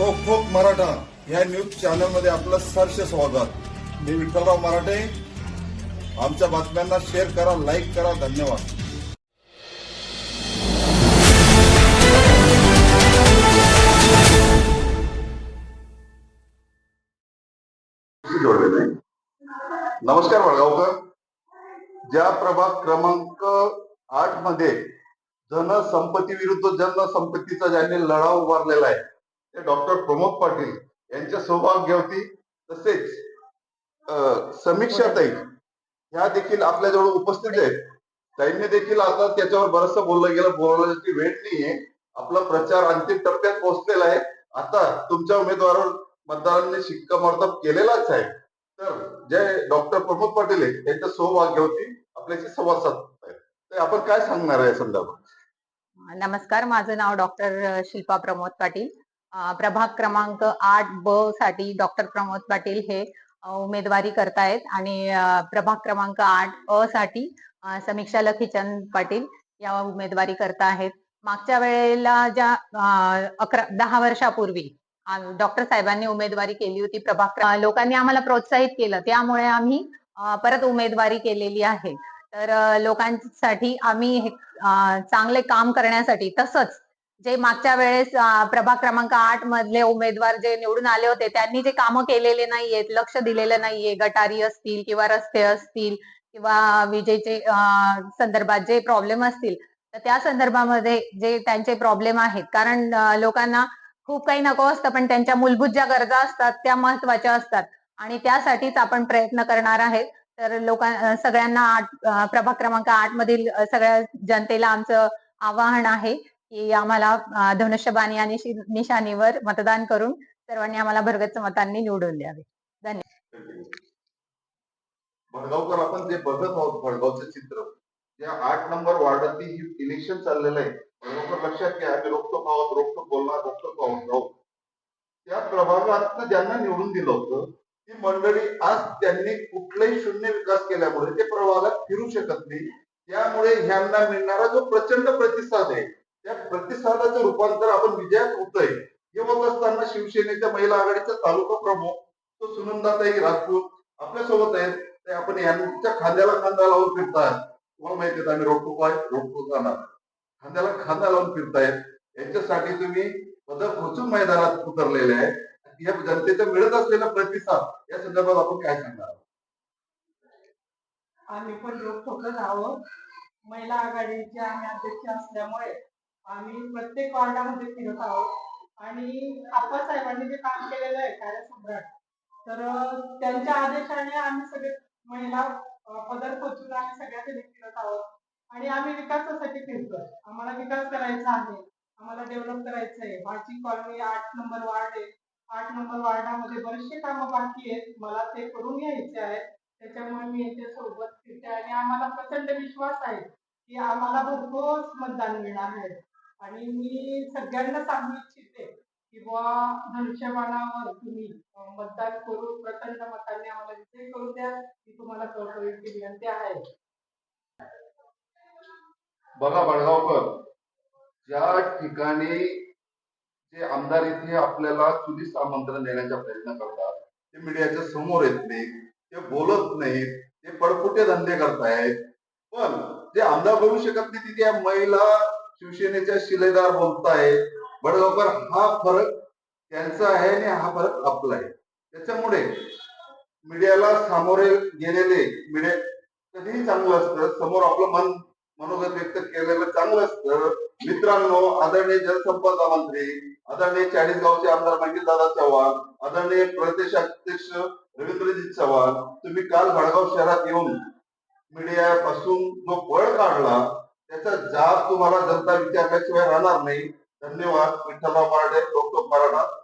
रोखोक मराठा ह्या न्यूज चॅनलमध्ये आपलं सहर्ष स्वागत. मी विठ्ठलराव मराठे. आमच्या बातम्यांना शेअर करा लाईक करा धन्यवाद. नमस्कार वडगावकर ज्या प्रभाग क्रमांक आठमध्ये जनसंपत्ती विरुद्ध जनसंपत्तीचा ज्यांनी लढा उभारलेला आहे ते डॉक्टर प्रमोद पाटील यांच्या सौभाग्यवती तसेच समीक्षाताई ह्या देखील आपल्याजवळ उपस्थित आहेत. ताईंनी देखील आता त्याच्यावर बरस बोललं गेलं बोलण्याची वेळ नाहीये. आपला प्रचार अंतिम टप्प्यात पोहोचलेला आहे. आता तुमच्या उमेदवारावर मतदारांनी शिक्कामोर्तब केलेलाच आहे. तर जे डॉक्टर प्रमोद पाटील आहेत त्यांच्या सौभाग्यवती आपल्याशी संवाद साधत आहेत तर आपण काय सांगणार आहे संदर्भात? नमस्कार माझं नाव डॉक्टर शिल्पा प्रमोद पाटील. प्रभाग क्रमांक आठ ब साठी डॉक्टर प्रमोद पाटील हे उमेदवारी करतायत. आणि प्रभाग क्रमांक आठ अ साठी समीक्षा लखीचंद पाटील या उमेदवारी करता आहेत मागच्या वेळेला ज्या अकरा दहा वर्षापूर्वी डॉक्टर साहेबांनी उमेदवारी केली होती प्रभाग लोकांनी आम्हाला प्रोत्साहित केलं. त्यामुळे आम्ही परत उमेदवारी केलेली आहे. तर लोकांसाठी आम्ही चांगले काम करण्यासाठी तसंच जे मागच्या वेळेस प्रभाग क्रमांक आठ मधले उमेदवार जे निवडून आले होते त्यांनी जे कामं केलेले नाहीयेत लक्ष दिलेलं नाहीये गटारी असतील किंवा रस्ते असतील किंवा विजेचे संदर्भात जे प्रॉब्लेम असतील तर त्या संदर्भामध्ये जे त्यांचे प्रॉब्लेम आहेत. कारण लोकांना खूप काही नको असतं पण त्यांच्या मूलभूत ज्या गरजा असतात त्या महत्त्वाच्या असतात. आणि त्यासाठीच आपण प्रयत्न करणार आहेत. तर लोकां सगळ्यांना आठ प्रभाग क्रमांक आठ मधील सगळ्या जनतेला आमचं आवाहन आहे. की आम्हाला धनुष्यबाणी आणि निशाणीवर मतदान करून सर्वांनी आम्हाला भरगच्च मतांनी निवडून द्यावे. भडगावकर आपण जे बघत आहोत भडगावचं चित्र त्या आठ नंबर वार्डातली ही इलेक्शन चाललेलं आहे. भडगावकर लक्षात घ्या आम्ही रोखतो आहोत रोखतो बोलणार रोखतो आहोत त्या प्रभागात ज्यांना निवडून दिलं होतं ती मंडळी आज त्यांनी कुठलाही शून्य विकास केल्यामुळे ते प्रभागात फिरू शकत नाही. त्यामुळे ह्यांना मिळणारा जो प्रचंड प्रतिसाद आहे त्या प्रतिसादाचं रूपांतर आपण विजयात होतंय. हे होत असताना शिवसेनेच्या महिला आघाडीचा तालुका प्रमुख तो सुनंदाताई राजपूत आपल्यासोबत आहेत. ते आपण यांच्या खांद्याला खांदा लावून फिरतात तुम्हाला माहिती आहे आम्ही रोखतो आहे रोखतो जाणार. खांद्याला खांदा लावून फिरतायत. यांच्यासाठी तुम्ही पदक खोचून मैदानात उतरलेले आहे या जनतेचा मिळत असलेला प्रतिसाद या संदर्भात आपण काय सांगणार? आम्ही पण रोखोकच आहोत. महिला आघाडीचे आम्ही अध्यक्ष असल्यामुळे आम्ही प्रत्येक वार्डामध्ये फिरत आहोत. आणि आप्पासाहेबांनी जे काम केलेलं आहे कार्यसम्राट तर त्यांच्या आदेशाने आम्ही सगळे महिला पदर पोचून आम्ही सगळ्याकडे फिरत आहोत. आणि आम्ही विकासासाठी फिरतोय. आम्हाला विकास करायचा आहे. आम्हाला डेव्हलप करायचं आहे. माझी कॉलनी आठ नंबर वार्ड आहे. आठ नंबर वार्डामध्ये बरेचसे कामं बाकी आहेत. मला ते करून घ्यायचे आहेत. त्याच्यामुळे मी याच्या सोबत फिरते आणि आम्हाला प्रचंड विश्वास आहे की आम्हाला भरपूर मतदान मिळणार आहे. आणि मी सगळ्यांना सांगू इच्छिते की बुवा धनुष्यबाणावर तुम्ही मतदान करून प्रचंड मतांनी आम्हाला विजय करून द्या. ही तुम्हाला कळकळीची विनंती आहे. बघा बडगावकर ज्या ठिकाणी जे आमदार इथे आपल्याला चुलीस आमंत्रण देण्याचा प्रयत्न करतात ते मीडियाच्या समोर येत नाहीत ते बोलत नाहीत ते पडपुटे धंदे करतायत. पण जे आमदार बनू शकत नाही तिथे महिला शिवसेनेच्या शिलेदार बोलतायत बडगावकर हा फरक त्यांचा आहे आणि हा फरक आपला आहे. त्याच्यामुळे मीडियाला सामोरे गेलेले मीडिया कधीही चांगलं असतं समोर आपलं मन मनोगत व्यक्त केलेलं चांगलं असतं. मित्रांनो आदरणीय जलसंपदा मंत्री आदरणीय चाळीसगावचे आमदार मंगीदादा चव्हाण आदरणीय प्रदेशाध्यक्ष रवींद्रजी रवींद्रजीत चव्हाण तुम्ही काल भडगाव शहरात येऊन मीडियापासून जो पळ काढला त्याचा जाब तुम्हाला जनता विचारल्याशिवाय राहणार नाही धन्यवाद. विठ्ठलराव पारडे डॉक्टर मराठा.